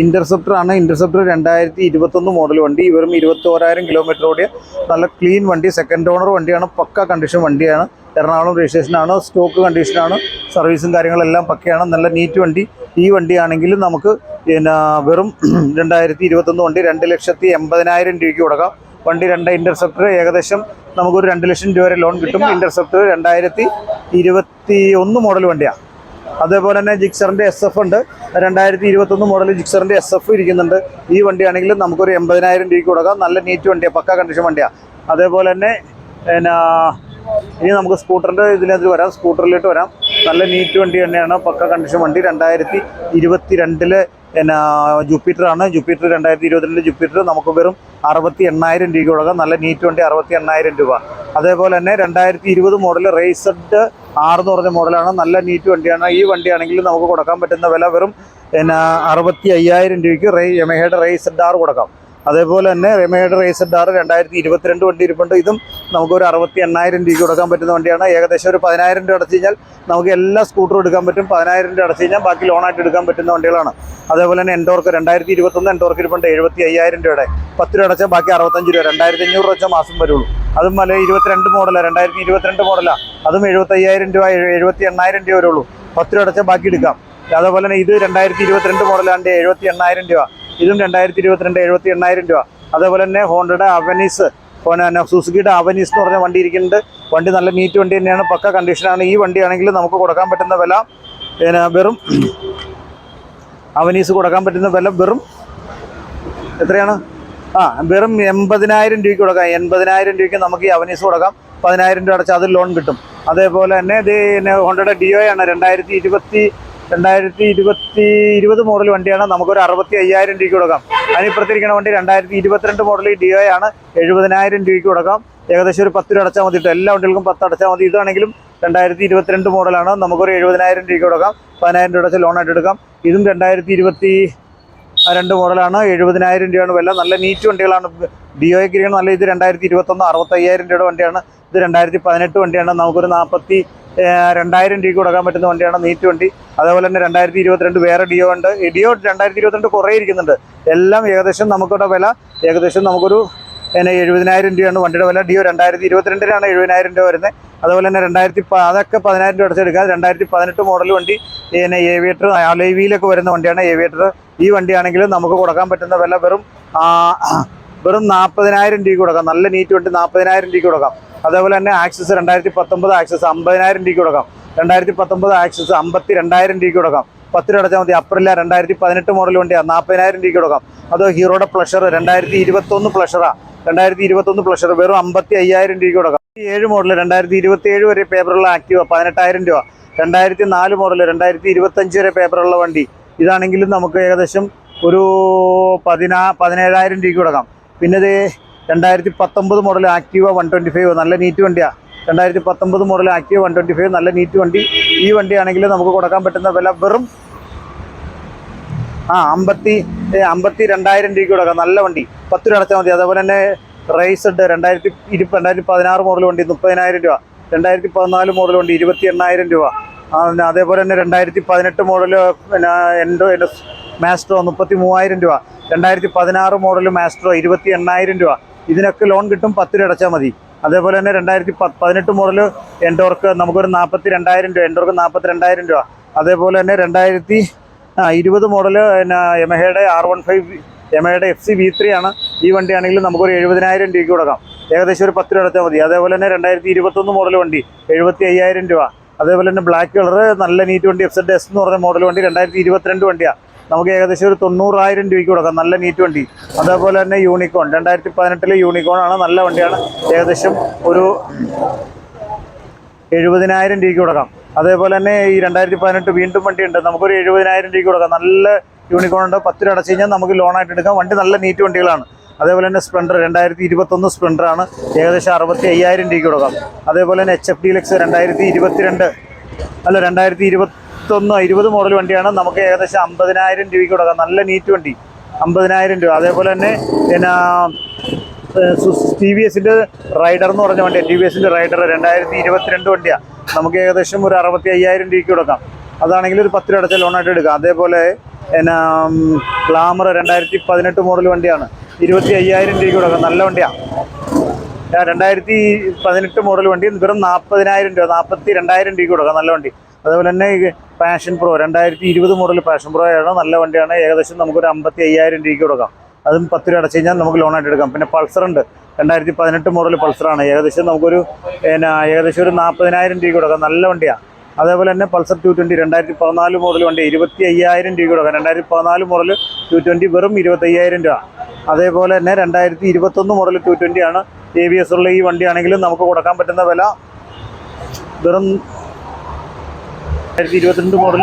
ഇന്റർസെപ്റ്റർ ആണ്. ഇന്റർസെപ്റ്റർ രണ്ടായിരത്തി ഇരുപത്തൊന്ന് മോഡൽ വണ്ടി. വെറും ഇരുപത്തോരായിരം കിലോമീറ്റർ ഓടിയ നല്ല ക്ലീൻ വണ്ടി. സെക്കൻഡ് ഓണർ വണ്ടിയാണ്. പക്ക കണ്ടീഷൻ വണ്ടിയാണ്. എറണാകുളം രജിസ്ട്രേഷനാണ് സ്റ്റോക്ക് കണ്ടീഷനാണ് സർവീസും കാര്യങ്ങളെല്ലാം പക്കയാണ്. നല്ല നീറ്റ് വണ്ടി. ഈ വണ്ടിയാണെങ്കിലും നമുക്ക് പിന്നെ വെറും രണ്ടായിരത്തി ഇരുപത്തൊന്ന് വണ്ടി രണ്ട് ലക്ഷത്തി എൺപതിനായിരം രൂപയ്ക്ക് കൊടുക്കാം. വണ്ടി രണ്ട് ഇന്റർസെപ്റ്റർ ഏകദേശം നമുക്കൊരു രണ്ട് ലക്ഷം രൂപ വരെ ലോൺ കിട്ടും. ഇന്റർസെപ്റ്റർ രണ്ടായിരത്തി ഇരുപത്തി ഒന്ന് മോഡൽ വണ്ടിയാണ് അതേപോലെ തന്നെ ജിക്സറിന്റെ എസ് എഫ് ഉണ്ട്. രണ്ടായിരത്തി ഇരുപത്തൊന്ന് മോഡൽ ജിക്സറിന്റെ എസ് എഫ് ഇരിക്കുന്നുണ്ട്. ഈ വണ്ടിയാണെങ്കിൽ നമുക്കൊരു എൺപതിനായിരം രൂപയ്ക്ക് കൊടുക്കാം. നല്ല നീറ്റ് വണ്ടിയാണ് പക്ക കണ്ടീഷൻ വണ്ടിയാണ് അതേപോലെ തന്നെ പിന്നെ ഇനി നമുക്ക് സ്കൂട്ടറിന്റെ ഇതിനകത്ത് വരാം. സ്കൂട്ടറിലോട്ട് വരാം. നല്ല നീറ്റ് വണ്ടി തന്നെയാണ് പക്ക കണ്ടീഷൻ വണ്ടി. രണ്ടായിരത്തി ഇരുപത്തി രണ്ടിലെ പിന്നെ ജൂപ്പിറ്റർ ആണ് ജൂപ്പിറ്റർ രണ്ടായിരത്തി ഇരുപത്തിരണ്ടിലെ ജൂപ്പിറ്റർ. നമുക്ക് വെറും അറുപത്തി എണ്ണായിരം രൂപയോടകം നല്ല നീറ്റ് വണ്ടി അറുപത്തി എണ്ണായിരം രൂപ. അതേപോലെ തന്നെ രണ്ടായിരത്തി ഇരുപത് മോഡൽ റേസഡ് ആർ എന്ന് പറഞ്ഞ മോഡലാണ് നല്ല നീറ്റ് വണ്ടിയാണ്. ഈ വണ്ടിയാണെങ്കിൽ നമുക്ക് കൊടുക്കാൻ പറ്റുന്ന വില വെറും പിന്നെ അറുപത്തി അയ്യായിരം രൂപയ്ക്ക് റേ യമഹയുടെ റേസഡ് ആർ കൊടുക്കാം. അതേപോലെ തന്നെ റെമയുടെ റേസഡ് ഡാർ രണ്ടായിരത്തി ഇരുപത്തിരണ്ട് വണ്ടി ഇരിപ്പുണ്ട്. ഇതും നമുക്കൊരു അറുപത്തി എണ്ണായിരം രൂപ കൊടുക്കാൻ പറ്റുന്ന വണ്ടിയാണ്. ഏകദേശം ഒരു പതിനായിരം രൂപ അടച്ചു കഴിഞ്ഞാൽ നമുക്ക് എല്ലാ സ്കൂട്ടറും എടുക്കാൻ പറ്റും. പതിനായിരം രൂപ അടച്ചു കഴിഞ്ഞാൽ ബാക്കി ലോണായിട്ട് എടുക്കാൻ പറ്റുന്ന വണ്ടികളാണ്. അതേപോലെ തന്നെ എൻഡോർക്ക് രണ്ടായിരത്തി ഇരുപത്തൊന്ന് എൻഡോർക്ക് ഇരിപ്പുണ്ട്. എഴുപത്തി അയ്യായിരം രൂപയുടെ. പത്ത് രൂപ അടച്ചാൽ ബാക്കി അറുപത്തഞ്ച് രൂപ രണ്ടായിരത്തി അഞ്ഞൂറ് വെച്ചാൽ മാസം വരുള്ളൂ. അതും അല്ല ഇരുപത്തിരണ്ട് മോഡലാണ് രണ്ടായിരത്തി ഇരുപത്തിരണ്ട് മോഡലാണ് അതും എഴുപത്തി അയ്യായിരം രൂപ എഴുപത്തി എണ്ണായിരം രൂപ വരുള്ളൂ. പത്ത് രൂപ അടച്ചാൽ ബാക്കി എടുക്കാം. അതേപോലെ തന്നെ ഇത് രണ്ടായിരത്തി ഇരുപത്തിരണ്ട് മോഡലാണ്ട് എഴുപത്തി എണ്ണായിരം രൂപ. ഇതും രണ്ടായിരത്തി ഇരുപത്തിരണ്ട് എഴുപത്തി എണ്ണായിരം രൂപ. അതേപോലെ തന്നെ ഹോണ്ടയുടെ അവനീസ് പിന്നെ സുസുക്കിയുടെ അവനീസ് എന്ന് പറഞ്ഞ വണ്ടി ഇരിക്കുന്നുണ്ട്. വണ്ടി നല്ല നീറ്റ് വണ്ടി തന്നെയാണ്. പക്ക കണ്ടീഷനാണ് ഈ വണ്ടിയാണെങ്കിൽ നമുക്ക് കൊടുക്കാൻ പറ്റുന്ന വില പിന്നെ വെറും അവനീസ് കൊടുക്കാൻ പറ്റുന്ന വില വെറും എത്രയാണ്? ആ വെറും എൺപതിനായിരം രൂപയ്ക്ക് കൊടുക്കാം. എൺപതിനായിരം രൂപയ്ക്ക് നമുക്ക് ഈ അവനീസ് കൊടുക്കാം. പതിനായിരം രൂപ അടച്ചാൽ അതിൽ ലോൺ കിട്ടും. അതേപോലെ തന്നെ ഇത് ഹോണ്ടയുടെ ഡിയോ ആണ്. രണ്ടായിരത്തി ഇരുപത്തി രണ്ടായിരത്തി ഇരുപത്തി ഇരുപത് മോഡൽ വണ്ടിയാണ്. നമുക്കൊരു അറുപത്തി അയ്യായിരം രൂപയ്ക്ക് കൊടുക്കാം. അതിനിപ്പുറത്തിരിക്കുന്ന വണ്ടി രണ്ടായിരത്തി ഇരുപത്തിരണ്ട് മോഡൽ ഡിയോ ആണ് എഴുപതിനായിരം രൂപയ്ക്ക് കൊടുക്കാം. ഏകദേശം ഒരു പത്ത് രൂപ അടച്ചാൽ മതി എല്ലാ വണ്ടികൾക്കും പത്ത് അടച്ചാൽ മതി. ഇതാണെങ്കിലും രണ്ടായിരത്തി ഇരുപത്തിരണ്ട് മോഡലാണ് നമുക്കൊരു എഴുപതിനായിരം രൂപയ്ക്ക് കൊടുക്കാം. പതിനായിരം രൂപ അടച്ച് ലോണായിട്ട് എടുക്കാം. ഇതും രണ്ടായിരത്തി ഇരുപത്തി രണ്ട് മോഡലാണ് എഴുപതിനായിരം രൂപയാണ് വില. നല്ല നീറ്റ് വണ്ടികളാണ്. ഡിയോയ്ക്ക് ഇരിക്കുന്ന നല്ല ഇത് രണ്ടായിരത്തി ഇരുപത്തൊന്ന് അറുപത്തയ്യായിരം രൂപയുടെ വണ്ടിയാണ്. ഇത് രണ്ടായിരത്തി പതിനെട്ട് വണ്ടിയാണ്. നമുക്കൊരു നാൽപ്പത്തി രണ്ടായിരം രൂപയ്ക്ക് കൊടുക്കാൻ പറ്റുന്ന വണ്ടിയാണ് നീറ്റ് വണ്ടി. അതേപോലെ തന്നെ രണ്ടായിരത്തി ഇരുപത്തിരണ്ട് വേറെ ഡിയോ ഉണ്ട്. ഡിയോ രണ്ടായിരത്തി ഇരുപത്തിരണ്ട് കുറേ ഇരിക്കുന്നുണ്ട്. എല്ലാം ഏകദേശം നമുക്കിവിടെ വില ഏകദേശം നമുക്കൊരു പിന്നെ എഴുപതിനായിരം രൂപയാണ് വണ്ടിയുടെ വില. ഡിയോ രണ്ടായിരത്തി ഇരുപത്തിരണ്ടിനാണ് എഴുപതിനായിരം രൂപ വരുന്നത്. അതുപോലെ തന്നെ രണ്ടായിരത്തി അതൊക്കെ പതിനായിരം രൂപ അടച്ചെടുക്കാം രണ്ടായിരത്തി പതിനെട്ട് മോഡൽ വണ്ടി പിന്നെ ഏവിയേറ്റർ അലൈവിയിലൊക്കെ വരുന്ന വണ്ടിയാണ് ഏവിയേറ്റർ ഈ വണ്ടിയാണെങ്കിൽ നമുക്ക് കൊടുക്കാൻ പറ്റുന്ന വില വെറും വെറും നാൽപ്പതിനായിരം രൂപ കൊടുക്കാം. നല്ല നീറ്റ് വണ്ടി നാൽപ്പതിനായിരം രൂപ കൊടുക്കാം. അതേപോലെ തന്നെ ആക്സസ് രണ്ടായിരത്തി പത്തൊമ്പത് ആക്സസ് അമ്പതിനായിരം രൂപയ്ക്ക് കൊടുക്കാം. രണ്ടായിരത്തി പത്തൊമ്പത് ആക്സസ് അമ്പത്തി രണ്ടായിരം രൂപയ്ക്ക് കൊടുക്കാം. പത്ത് രൂപ അടച്ചാൽ മതി. അപ്രില രണ്ടായിരത്തി പതിനെട്ട് മോഡൽ വണ്ടിയാണ് നാൽപ്പതിനായിരം രൂപയ്ക്ക് കൊടുക്കാം. അതോ ഹീറോയുടെ പ്ലഷർ രണ്ടായിരത്തി ഇരുപത്തൊന്ന് പ്ലഷറാണ് രണ്ടായിരത്തി ഇരുപത്തൊന്ന് പ്ലഷർ വെറും അമ്പത്തി അയ്യായിരം രൂപയ്ക്ക് കൊടുക്കാം ഏഴ് മോഡൽ രണ്ടായിരത്തി ഇരുപത്തി ഏഴ് വരെ പേപ്പറുള്ള ആക്റ്റീവ പതിനെട്ടായിരം രൂപ. രണ്ടായിരത്തി നാല് മോഡൽ രണ്ടായിരത്തി ഇരുപത്തഞ്ച് വരെ പേപ്പറുള്ള വണ്ടി. ഇതാണെങ്കിലും നമുക്ക് ഏകദേശം ഒരു പതിനാ പതിനേഴായിരം രൂപയ്ക്ക് കൊടുക്കാം. പിന്നെ ഇത് രണ്ടായിരത്തി പത്തൊമ്പത് model Activa one twenty five നല്ല നീറ്റ് വണ്ടിയാണ് രണ്ടായിരത്തി പത്തൊമ്പത് model Activa one twenty five നല്ല നീറ്റ് വണ്ടി. ഈ വണ്ടിയാണെങ്കിൽ നമുക്ക് കൊടുക്കാൻ പറ്റുന്ന വില വെറും ആ അമ്പത്തി അമ്പത്തി രണ്ടായിരം രൂപയ്ക്ക് കൊടുക്കാം. നല്ല വണ്ടി. പത്ത് രൂപ അടച്ചാൽ മതി. അതേപോലെ തന്നെ റൈസഡ് രണ്ടായിരത്തി ഇരു രണ്ടായിരത്തി പതിനാറ് മോഡൽ വണ്ടി മുപ്പതിനായിരം രൂപ. രണ്ടായിരത്തി പതിനാല് മോഡൽ വണ്ടി ഇരുപത്തി എണ്ണായിരം രൂപ പിന്നെ അതേപോലെ തന്നെ രണ്ടായിരത്തി പതിനെട്ട് മോഡൽ പിന്നെ എൻഡോ മാസ്ട്രോ മുപ്പത്തി മൂവായിരം രൂപ. രണ്ടായിരത്തി പതിനാറ് മോഡൽ മാസ്ട്രോ ഇരുപത്തി എണ്ണായിരം രൂപ. ഇതിനൊക്കെ ലോൺ കിട്ടും പത്ത് രൂപ അടച്ചാൽ മതി. അതേപോലെ തന്നെ രണ്ടായിരത്തി പതിനെട്ട് മോഡൽ എൻഡോർക്ക് നമുക്കൊരു നാൽപ്പത്തി രണ്ടായിരം രൂപ എൻഡോർക്ക് നാൽപ്പത്തി രണ്ടായിരം രൂപ. അതേപോലെ തന്നെ രണ്ടായിരത്തി ഇരുപത് മോഡൽ പിന്നെ യമഹയുടെ ആർ വൺ ഫൈവ് യമഹയുടെ എഫ് സി വി ത്രീ ആണ്. ഈ വണ്ടിയാണെങ്കിൽ നമുക്കൊരു എഴുപതിനായിരം രൂപയ്ക്ക് കൊടുക്കാം. ഏകദേശം ഒരു പത്ത് രൂപ അടച്ചാൽ മതി. അതേപോലെ തന്നെ രണ്ടായിരത്തി ഇരുപത്തൊന്ന് മോഡൽ വണ്ടി എഴുപത്തി അയ്യായിരം രൂപ. അതേപോലെ തന്നെ ബ്ലാക്ക് കളർ നല്ല നീറ്റ് വണ്ടി എഫ് സെഡ് എസ് എന്ന് പറഞ്ഞ മോഡൽ വണ്ടി രണ്ടായിരത്തി ഇരുപത്തിരണ്ട് വണ്ടിയാണ് നമുക്ക് ഏകദേശം ഒരു തൊണ്ണൂറായിരം രൂപയ്ക്ക് കൊടുക്കാം. നല്ല നീറ്റ് വണ്ടി. അതേപോലെ തന്നെ യൂണിക്കോൺ രണ്ടായിരത്തി പതിനെട്ടിലെ യൂണിക്കോൺ ആണ്. നല്ല വണ്ടിയാണ്. ഏകദേശം ഒരു എഴുപതിനായിരം രൂപയ്ക്ക് കൊടുക്കാം. അതേപോലെ തന്നെ ഈ രണ്ടായിരത്തി പതിനെട്ട് വീണ്ടും വണ്ടി ഉണ്ട്. നമുക്കൊരു എഴുപതിനായിരം രൂപയ്ക്ക് കൊടുക്കാം. നല്ല യൂണിക്കോൺ ഉണ്ട്. പത്ത് രൂപ അടച്ചു കഴിഞ്ഞാൽ നമുക്ക് ലോണായിട്ട് എടുക്കാം. വണ്ടി നല്ല നീറ്റ് വണ്ടികളാണ്. അതേപോലെ തന്നെ സ്പ്ലെൻഡർ. രണ്ടായിരത്തി ഇരുപത്തൊന്ന് സ്പ്ലെൻഡർ ആണ്. ഏകദേശം അറുപത്തി അയ്യായിരം രൂപയ്ക്ക് കൊടുക്കാം. അതേപോലെ തന്നെ എച്ച് എഫ് ഡി ലക്സ് രണ്ടായിരത്തി ഇരുപത്തിരണ്ട് അല്ല രണ്ടായിരത്തി ഇരുപത്തൊന്ന് ഇരുപത് മോഡൽ വണ്ടിയാണ്. നമുക്ക് ഏകദേശം അമ്പതിനായിരം രൂപയ്ക്ക് കൊടുക്കാം. നല്ല നീറ്റ് വണ്ടി. അമ്പതിനായിരം രൂപ. അതേപോലെ തന്നെ പിന്നെ ടി വി എസിന്റെ റൈഡർ എന്ന് പറഞ്ഞ വണ്ടിയാണ് ടി വി എസിന്റെ റൈഡർ രണ്ടായിരത്തി ഇരുപത്തിരണ്ട് വണ്ടിയാണ് നമുക്ക് ഏകദേശം ഒരു അറുപത്തി അയ്യായിരം രൂപയ്ക്ക് കൊടുക്കാം. അതാണെങ്കിൽ ഒരു പത്ത് രൂപ അടച്ച ലോണായിട്ട് എടുക്കാം. അതേപോലെ പിന്നെ ഗ്ലാമർ രണ്ടായിരത്തി പതിനെട്ട് മോഡൽ വണ്ടിയാണ്. ഇരുപത്തി അയ്യായിരം രൂപയ്ക്ക് കൊടുക്കാം. നല്ല വണ്ടിയാണ് രണ്ടായിരത്തി പതിനെട്ട് മോഡൽ വണ്ടി. വെറും നാൽപ്പതിനായിരം രൂപ. നാൽപ്പത്തി രണ്ടായിരം രൂപയ്ക്ക് കൊടുക്കാം. നല്ല വണ്ടി. അതേപോലെ തന്നെ പാഷൻ പ്രോ രണ്ടായിരത്തി ഇരുപത് മോഡൽ പാഷൻ പ്രോ ആണ് നല്ല വണ്ടിയാണ്. ഏകദേശം നമുക്കൊരു അമ്പത്തി അയ്യായിരം രൂപയ്ക്ക് കൊടുക്കാം. അതും പത്ത് രൂപ അടച്ചു കഴിഞ്ഞാൽ നമുക്ക് ലോണായിട്ട് എടുക്കാം. പിന്നെ പൾസർ ഉണ്ട്. രണ്ടായിരത്തി പതിനെട്ട് മോഡൽ പൾസറാണ് ഏകദേശം നമുക്കൊരു പിന്നെ ഏകദേശം ഒരു നാൽപ്പതിനായിരം രൂപയ്ക്ക് കൊടുക്കാം. നല്ല വണ്ടിയാണ് അതേപോലെ തന്നെ പൾസർ ടു ട്വന്റി രണ്ടായിരത്തി പതിനാല് മോഡൽ വണ്ടി ഇരുപത്തി അയ്യായിരം രൂപ കൊടുക്കാം. രണ്ടായിരത്തി പതിനാല് മോഡൽ ടു ട്വന്റി വെറും ഇരുപത്തയ്യായിരം രൂപ. അതേപോലെ തന്നെ രണ്ടായിരത്തി ഇരുപത്തൊന്ന് മോഡൽ ടു ട്വന്റി ആണ്. എ ബി എസ് ഉള്ള ഈ വണ്ടിയാണെങ്കിലും നമുക്ക് കൊടുക്കാൻ പറ്റുന്ന വില വെറും രണ്ടായിരത്തി ഇരുപത്തിരണ്ട് മോഡൽ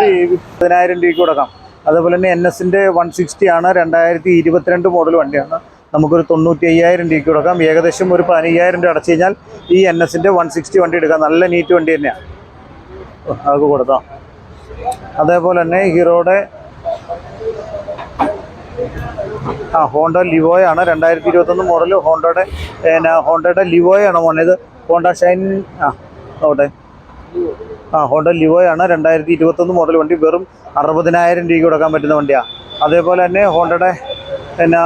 പതിനായിരം രൂപയ്ക്ക് കൊടുക്കാം. അതുപോലെ തന്നെ എൻ എസിന്റെ വൺ സിക്സ്റ്റി ആണ്. രണ്ടായിരത്തി ഇരുപത്തിരണ്ട് മോഡൽ വണ്ടിയാണ്. നമുക്കൊരു തൊണ്ണൂറ്റി അയ്യായിരം രൂപയ്ക്ക് കൊടുക്കാം. ഏകദേശം ഒരു പതിനയ്യായിരം രൂപ അടച്ചു കഴിഞ്ഞാൽ ഈ എൻ എസിന്റെ വൺ സിക്സ്റ്റി വണ്ടി എടുക്കാം. നല്ല നീറ്റ് വണ്ടി തന്നെയാണ് അതൊക്കെ കൊടുക്കാം. അതേപോലെ തന്നെ ഹീറോയുടെ ആ ഹോണ്ട ലിവോയാണ്. രണ്ടായിരത്തി ഇരുപത്തൊന്ന് മോഡൽ ഹോണ്ടയുടെ ഹോണ്ടയുടെ ലിവോയാണ് മോനത് ഹോണ്ട ഷൈൻ ആ ഓട്ടെ. ആ ഹോണ്ട ലിവോയാണ് രണ്ടായിരത്തി ഇരുപത്തൊന്ന് മോഡൽ വണ്ടി. വെറും അറുപതിനായിരം രൂപ കൊടുക്കാൻ പറ്റുന്ന വണ്ടിയാണ് അതേപോലെ തന്നെ ഹോണ്ടയുടെ പിന്നെ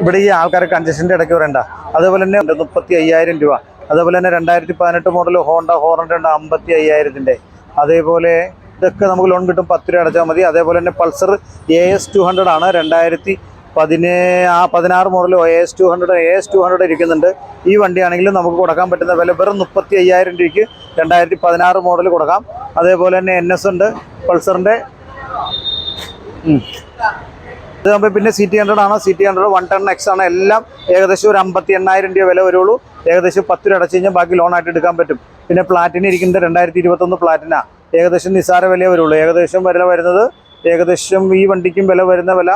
ഇവിടെ ഈ ആൾക്കാർ കൺജഷന്റെ ഇടയ്ക്ക് വരണ്ട അതേപോലെ തന്നെ മുപ്പത്തി അയ്യായിരം രൂപ. അതേപോലെ തന്നെ രണ്ടായിരത്തി പതിനെട്ട് മോഡൽ ഹോണ്ട ഹോറന്റെ ഉണ്ട് അമ്പത്തി അയ്യായിരത്തിന്റെ അതേപോലെ ഇതൊക്കെ നമുക്ക് ലോൺ കിട്ടും പത്ത് രൂപ അടച്ചാൽ മതി. അതേപോലെ തന്നെ Pulsar A S two hundred ആണ്. രണ്ടായിരത്തി പതിനേ ആ പതിനാറ് model A S two hundred A S two hundred ഇരിക്കുന്നുണ്ട്. ഈ വണ്ടിയാണെങ്കിലും നമുക്ക് കൊടുക്കാൻ പറ്റുന്ന വില വെറും മുപ്പത്തി അയ്യായിരം രൂപയ്ക്ക് രണ്ടായിരത്തി പതിനാറ് മോഡൽ കൊടുക്കാം. അതേപോലെ തന്നെ എൻ എസ് ഉണ്ട് പൾസറിന്റെ ഇത് നമ്മൾ പിന്നെ സി ടി ഹൺഡ്രഡ് ആണ്. C T hundred one ten X ആണ്. എല്ലാം ഏകദേശം ഒരു അമ്പത്തി എണ്ണായിരം രൂപ വില വരുള്ളൂ. ഏകദേശം പത്ത് രൂപ അടച്ചു കഴിഞ്ഞാൽ ബാക്കി ലോൺ ആയിട്ട് എടുക്കാൻ പറ്റും. പിന്നെ പ്ലാറ്റിന് ഇരിക്കുന്നത് രണ്ടായിരത്തി ഇരുപത്തൊന്ന് പ്ലാറ്റിന ഏകദേശം നിസ്സാര വിലയേ വരുള്ളൂ. ഏകദേശം വില വരുന്നത് ഏകദേശം ഈ വണ്ടിക്കും വില വരുന്ന വില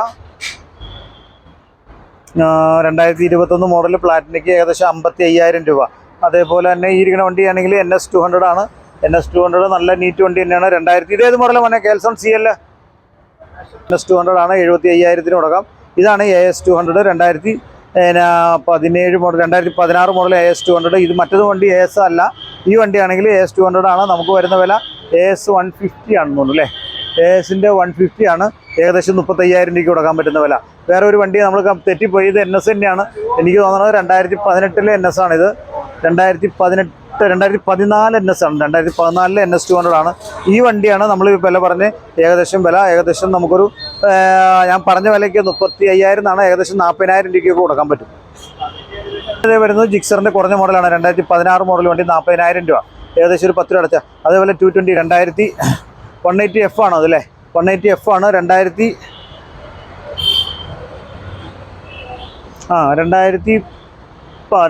രണ്ടായിരത്തി ഇരുപത്തൊന്ന് മോഡൽ പ്ലാറ്റിനയ്ക്ക് ഏകദേശം അമ്പത്തി അയ്യായിരം രൂപ. അതേപോലെ തന്നെ ഈ ഇരിക്കുന്ന വണ്ടിയാണെങ്കിൽ എൻ എസ് ടു ഹൺഡ്രഡ് ആണ്. എൻ എസ് ടു ഹൺഡ്രഡ് നല്ല നീറ്റ് വണ്ടി തന്നെയാണ്. രണ്ടായിരത്തി ഇതേത് മോഡൽ മോനെ? കേൾസൺ C L N S two hundred ആണ്. എഴുപത്തി അയ്യായിരത്തിന് കൊടുക്കാം ഇതാണ് എ എസ് ടു ഹൺഡ്രഡ് രണ്ടായിരത്തി പതിനേഴ് മോഡൽ രണ്ടായിരത്തി പതിനാറ് model A S two hundred ഇത് മറ്റൊരു വണ്ടി എ എസ് അല്ല. ഈ വണ്ടിയാണെങ്കിൽ എ എസ് ടു ഹൺഡ്രഡ് ആണ്. നമുക്ക് വരുന്ന വില എ എസ് വൺ ഫിഫ്റ്റി ആണെന്ന് തോന്നുന്നു അല്ലേ? എ എസിന്റെ വൺ ഫിഫ്റ്റി ആണ്. ഏകദേശം മുപ്പത്തയ്യായിരം രൂപയ്ക്ക് കൊടുക്കാൻ പറ്റുന്ന വില. വേറെ ഒരു വണ്ടി നമ്മൾ തെറ്റിപ്പോയി ഇത് എൻ എസ് തന്നെയാണ്. എനിക്ക് തോന്നുന്നത് രണ്ടായിരത്തി പതിനെട്ടിലെ എൻ എസ് ആണിത്. രണ്ടായിരത്തി പതിനെട്ട് രണ്ടായിരത്തി പതിനാല് എൻ എസ് ആണ്. രണ്ടായിരത്തി പതിനാലിലെ എൻ എസ് ടു ഹൺഡ്രഡ് ആണ്. ഈ വണ്ടിയാണ് നമ്മൾ വില പറഞ്ഞ് ഏകദേശം വില ഏകദേശം നമുക്കൊരു ഞാൻ പറഞ്ഞ വിലയ്ക്ക് മുപ്പത്തി അയ്യായിരം എന്നാണ് ഏകദേശം നാൽപ്പതിനായിരം രൂപയ്ക്ക് കൊടുക്കാൻ പറ്റും. അതേ വരുന്നത് ജിക്സറിന്റെ കുറഞ്ഞ മോഡലാണ്. രണ്ടായിരത്തി പതിനാറ് മോഡൽ വണ്ടി നാൽപ്പതിനായിരം രൂപ. ഏകദേശം ഒരു പത്ത് രൂപ അടച്ച. അതേപോലെ ടു ട്വന്റി രണ്ടായിരത്തി വൺ എയ്റ്റി എഫ് ആണോ അതല്ലേ വൺ എയ്റ്റി എഫ് ആണ് രണ്ടായിരത്തി ആ രണ്ടായിരത്തി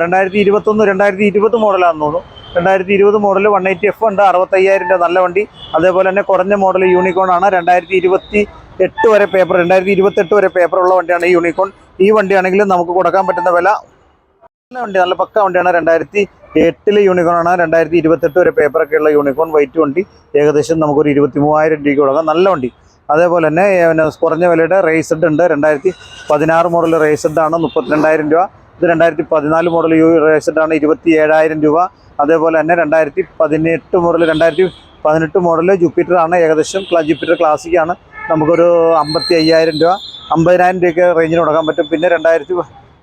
രണ്ടായിരത്തി ഇരുപത്തൊന്ന് രണ്ടായിരത്തി ഇരുപത് മോഡലാണെന്ന് തോന്നുന്നു. രണ്ടായിരത്തി ഇരുപത് മോഡൽ വൺ എയ്റ്റി എഫ് ഉണ്ട് അറുപത്തയ്യായിരം രൂപ നല്ല വണ്ടി. അതേപോലെ തന്നെ കുറഞ്ഞ മോഡൽ യൂണിക്കോൺ ആണ് രണ്ടായിരത്തി ഇരുപത്തി എട്ട് വരെ പേപ്പർ രണ്ടായിരത്തി ഇരുപത്തെട്ട് വരെ പേപ്പർ ഉള്ള വണ്ടിയാണ് ഈ യൂണിക്കോൺ ഈ വണ്ടിയാണെങ്കിൽ നമുക്ക് കൊടുക്കാൻ പറ്റുന്ന വില നല്ല വണ്ടി നല്ല പക്ക വണ്ടിയാണ്. രണ്ടായിരത്തി എട്ടിലെ യൂണിക്കോൺ ആണ്. രണ്ടായിരത്തി ഇരുപത്തെട്ട് വരെ പേപ്പറൊക്കെ ഉള്ള യൂണിക്കോൺ വൈറ്റ് വണ്ടി. ഏകദേശം നമുക്കൊരു ഇരുപത്തി മൂവായിരം രൂപയ്ക്ക് കൊടുക്കാം. നല്ല വണ്ടി. അതേപോലെ തന്നെ പിന്നെ കുറഞ്ഞ വിലയുടെ റേസഡ് ഉണ്ട്. രണ്ടായിരത്തി പതിനാറ് മോഡൽ റേസഡ് ആണ്. മുപ്പത്തിരണ്ടായിരം രൂപ. ഇത് രണ്ടായിരത്തി പതിനാല് മോഡൽ യു റേസഡ് ആണ്. ഇരുപത്തി ഏഴായിരം രൂപ. അതേപോലെ തന്നെ രണ്ടായിരത്തി പതിനെട്ട് മോഡൽ രണ്ടായിരത്തി പതിനെട്ട് മോഡൽ ജൂപ്പിറ്റർ ആണ്. ഏകദേശം ജൂപ്പിറ്റർ ക്ലാസിക് ആണ്. നമുക്കൊരു അമ്പത്തി അയ്യായിരം രൂപ. അമ്പതിനായിരം രൂപയ്ക്ക് റേഞ്ചിന് കൊടുക്കാൻ പറ്റും. പിന്നെ രണ്ടായിരത്തി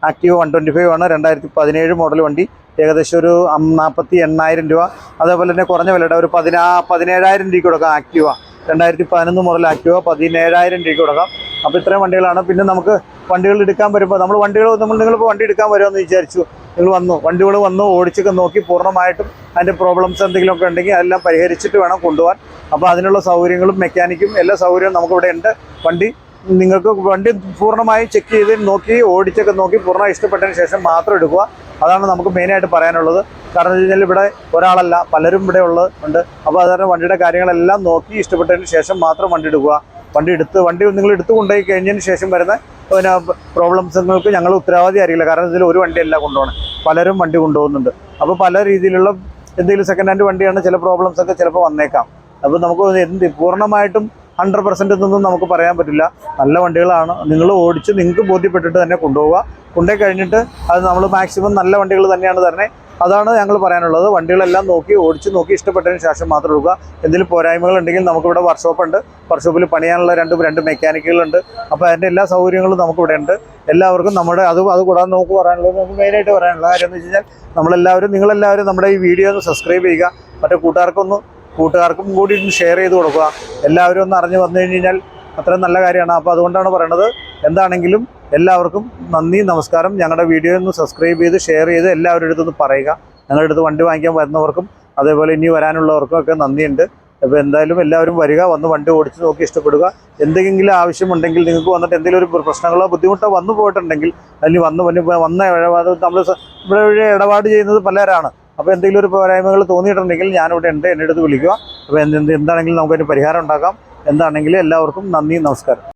ആക്റ്റീവ് വൺ ട്വന്റി ഫൈവ് ആണ്. രണ്ടായിരത്തി പതിനേഴ് മോഡൽ വണ്ടി. ഏകദേശം ഒരു നാൽപ്പത്തി എണ്ണായിരം രൂപ. അതേപോലെ തന്നെ കുറഞ്ഞ വിലയുടെ ഒരു പതിനാ പതിനേഴായിരം രൂപയ്ക്ക് കൊടുക്കാം ആക്റ്റീവ രണ്ടായിരത്തി പതിനൊന്ന് മോഡൽ ആക്റ്റീവ പതിനേഴായിരം രൂപയ്ക്ക് കൊടുക്കാം. അപ്പോൾ ഇത്രയും വണ്ടികളാണ്. പിന്നെ നമുക്ക് വണ്ടികൾ എടുക്കാൻ വരുമ്പോൾ നമ്മൾ വണ്ടികൾ നമ്മൾ നിങ്ങളിപ്പോൾ വണ്ടി എടുക്കാൻ വരുമെന്ന് വിചാരിച്ചു. നിങ്ങൾ വന്നു. വണ്ടികൾ വന്നു ഓടിച്ചൊക്കെ നോക്കി പൂർണമായിട്ടും അതിന്റെ പ്രോബ്ലംസ് എന്തെങ്കിലുമൊക്കെ ഉണ്ടെങ്കിൽ അതെല്ലാം പരിഹരിച്ചിട്ട് വേണം കൊണ്ടുപോകാൻ. അപ്പോൾ അതിനുള്ള സൗകര്യങ്ങളും മെക്കാനിക്കും എല്ലാ സൗകര്യവും നമുക്കിവിടെ ഉണ്ട്. വണ്ടി നിങ്ങൾക്ക് വണ്ടി പൂർണമായും ചെക്ക് ചെയ്ത് നോക്കി ഓടിച്ചൊക്കെ നോക്കി പൂർണമായി ഇഷ്ടപ്പെട്ടതിന് ശേഷം മാത്രം എടുക്കുക. അതാണ് നമുക്ക് മെയിനായിട്ട് പറയാനുള്ളത്. കാരണം വെച്ച് കഴിഞ്ഞാൽ ഇവിടെ ഒരാളല്ല പലരും ഇവിടെ ഉള്ളത് ഉണ്ട്. അപ്പോൾ അത് കാരണം വണ്ടിയുടെ കാര്യങ്ങളെല്ലാം നോക്കി ഇഷ്ടപ്പെട്ടതിന് ശേഷം മാത്രം വണ്ടി എടുക്കുക. വണ്ടി എടുത്ത് വണ്ടി നിങ്ങൾ എടുത്തു കൊണ്ടുപോയി കഴിഞ്ഞതിന് ശേഷം വരുന്ന പിന്നെ പ്രോബ്ലംസുകൾക്ക് ഞങ്ങൾ ഉത്തരവാദി അറിയില്ല കാരണം ഇതിൽ ഒരു വണ്ടിയല്ല കൊണ്ടുപോകണം. പലരും വണ്ടി കൊണ്ടുപോകുന്നുണ്ട്. അപ്പോൾ പല രീതിയിലുള്ള എന്തെങ്കിലും സെക്കൻഡ് ഹാൻഡ് വണ്ടിയാണ് ചില പ്രോബ്ലംസ് ഒക്കെ ചിലപ്പോൾ വന്നേക്കാം. അപ്പോൾ നമുക്ക് എന്ത് പൂർണമായിട്ടും ഹൺഡ്രഡ് പെർസെന്റ് എന്നൊന്നും നമുക്ക് പറയാൻ പറ്റില്ല. നല്ല വണ്ടികളാണ്. നിങ്ങൾ ഓടിച്ച് നിങ്ങൾക്ക് ബോധ്യപ്പെട്ടിട്ട് തന്നെ കൊണ്ടുപോവുക. കൊണ്ടുപോയി കഴിഞ്ഞിട്ട് അത് നമ്മൾ മാക്സിമം നല്ല വണ്ടികൾ തന്നെയാണ് തരണേ. അതാണ് ഞങ്ങൾ പറയാനുള്ളത്. വണ്ടികളെല്ലാം നോക്കി ഓടിച്ച് നോക്കി ഇഷ്ടപ്പെട്ടതിന് ശേഷം മാത്രം എടുക്കുക എന്തെങ്കിലും പോരായ്മകൾ ഉണ്ടെങ്കിൽ നമുക്കിവിടെ വർക്ക്ഷോപ്പ് ഉണ്ട്. വർക്ക്ഷോപ്പിൽ പണിയാനുള്ള രണ്ട് രണ്ട് മെക്കാനിക്കുകളുണ്ട് അപ്പോൾ അതിന്റെ എല്ലാ സൗകര്യങ്ങളും നമുക്കിവിടെ ഉണ്ട്. എല്ലാവർക്കും നമ്മുടെ അത് അത് കൂടാതെ നമുക്ക് പറയാനുള്ളത് നമുക്ക് മെയിനായിട്ട് പറയാനുള്ള കാര്യം എന്ന് വെച്ച് കഴിഞ്ഞാൽ നമ്മളെല്ലാവരും നിങ്ങളെല്ലാവരും നമ്മുടെ ഈ വീഡിയോ ഒന്ന് സബ്സ്ക്രൈബ് ചെയ്യുക. മറ്റേ കൂട്ടുകാർക്കൊന്ന് കൂട്ടുകാർക്കും കൂടി ഷെയർ ചെയ്ത് കൊടുക്കുക. എല്ലാവരും ഒന്ന് അറിഞ്ഞു വന്നു കഴിഞ്ഞ് കഴിഞ്ഞാൽ അത്രയും നല്ല കാര്യമാണ്. അപ്പോൾ അതുകൊണ്ടാണ് പറയണത് എന്താണെങ്കിലും എല്ലാവർക്കും നന്ദി നമസ്കാരം. ഞങ്ങളുടെ വീഡിയോ ഒന്ന് സബ്സ്ക്രൈബ് ചെയ്ത് ഷെയർ ചെയ്ത് എല്ലാവരുടെ അടുത്തൊന്ന് പറയുക. ഞങ്ങളുടെ അടുത്ത് വണ്ടി വാങ്ങിക്കാൻ വരുന്നവർക്കും അതേപോലെ ഇനി വരാനുള്ളവർക്കും ഒക്കെ നന്ദിയുണ്ട്. അപ്പോൾ എന്തായാലും എല്ലാവരും വരിക വന്ന് വണ്ടി ഓടിച്ച് നോക്കി ഇഷ്ടപ്പെടുക. എന്തെങ്കിലും ആവശ്യമുണ്ടെങ്കിൽ നിങ്ങൾക്ക് വന്നിട്ട് എന്തെങ്കിലും ഒരു പ്രശ്നങ്ങളോ ബുദ്ധിമുട്ടോ വന്നു പോയിട്ടുണ്ടെങ്കിൽ അതിന് വന്ന് വന്ന് വന്ന ഇടപാട് നമ്മൾ ഇവിടെ ഇടപാട് ചെയ്യുന്നത് പലരാണ്. അപ്പോൾ എന്തെങ്കിലും ഒരു പോരായ്മകൾ തോന്നിയിട്ടുണ്ടെങ്കിൽ ഞാനിവിടെ ഉണ്ട് എന്റെ അടുത്ത് വിളിക്കുക. അപ്പോൾ എന്ത് എന്ത് എന്താണെങ്കിലും നമുക്കതിന് പരിഹാരം ഉണ്ടാക്കാം. എന്താണെങ്കിലും എല്ലാവർക്കും നന്ദി നമസ്കാരം.